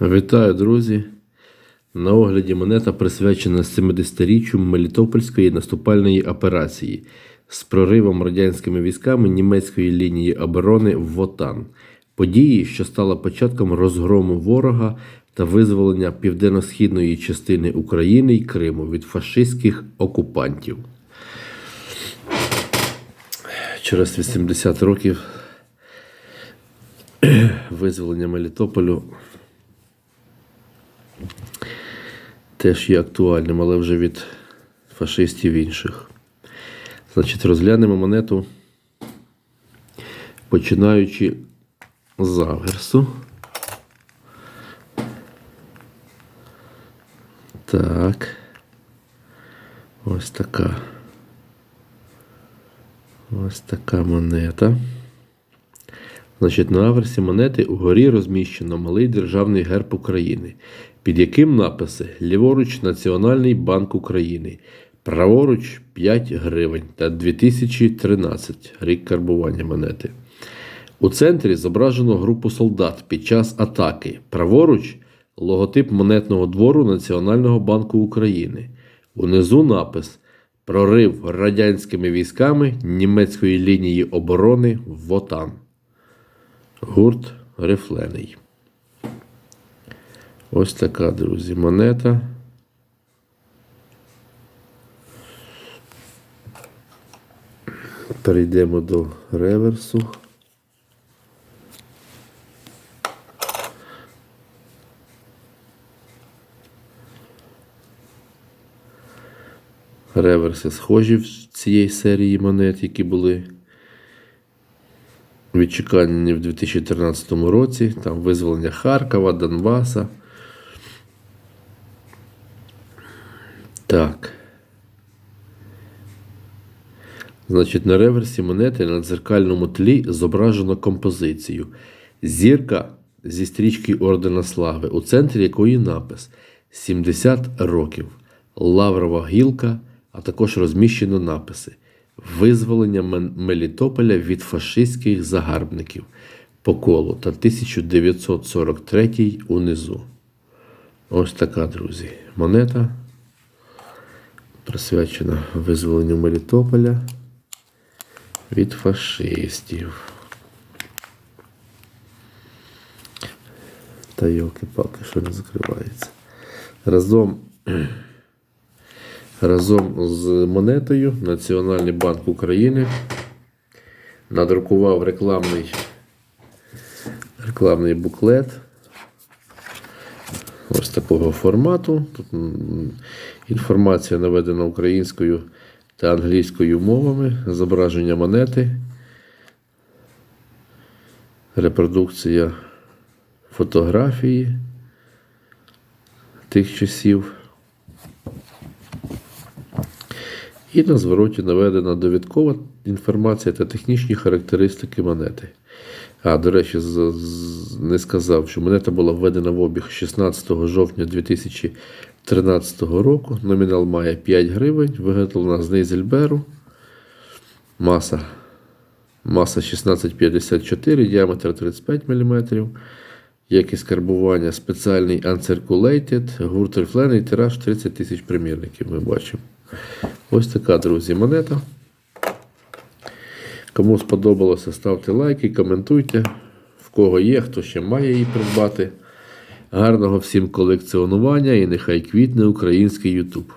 Вітаю, друзі! На огляді монета присвячена 70-річчю Мелітопольської наступальної операції з проривом радянськими військами німецької лінії оборони Вотан. Події, що стала початком розгрому ворога та визволення південно-східної частини України і Криму від фашистських окупантів. Через 80 років визволення Мелітополю теж є актуальним, але вже від фашистів інших. Значить, розглянемо монету, починаючи з аверсу. Так. Ось така. Ось така монета. Значить, на аверсі монети угорі розміщено малий державний герб України, під яким написи ліворуч Національний банк України, праворуч 5 гривень та 2013 рік карбування монети. У центрі зображено групу солдат під час атаки. Праворуч логотип монетного двору Національного банку України. Унизу напис Прорив радянськими військами німецької лінії оборони Вотан. Гурт рифлений. Ось така, друзі, монета. Перейдемо до реверсу. Реверси схожі в цієї серії монет, які були відчеканені в 2013 році. Там визволення Харкова, Донбаса. Так. Значить, на реверсі монети на дзеркальному тлі зображено композицію. Зірка зі стрічки Ордена Слави, у центрі якої напис 70 років. Лаврова гілка, а також розміщено написи Визволення Мелітополя від фашистських загарбників по колу та 1943 унизу. Ось така, друзі, монета присвячена визволенню Мелітополя від фашистів. Та йолки-палки, що не закривається. Разом, разом з монетою Національний банк України надрукував рекламний, рекламний буклет ось такого формату. Тут інформація наведена українською та англійською мовами, зображення монети, репродукція фотографії тих часів. І на звороті наведена довідкова інформація та технічні характеристики монети. А, до речі, не сказав, що монета була введена в обіг 16 жовтня 2013 року. Номінал має 5 гривень, виготовлена з Нейзельберу. Маса. Маса 1654, діаметр 35 мм. Якість карбування спеціальний uncirculated, гурт рифлений, тираж 30 тисяч примірників. Ми бачимо. Ось така, друзі, монета. Кому сподобалося, ставте лайки, коментуйте. В кого є, хто ще має її придбати. Гарного всім колекціонування і нехай квітне український YouTube.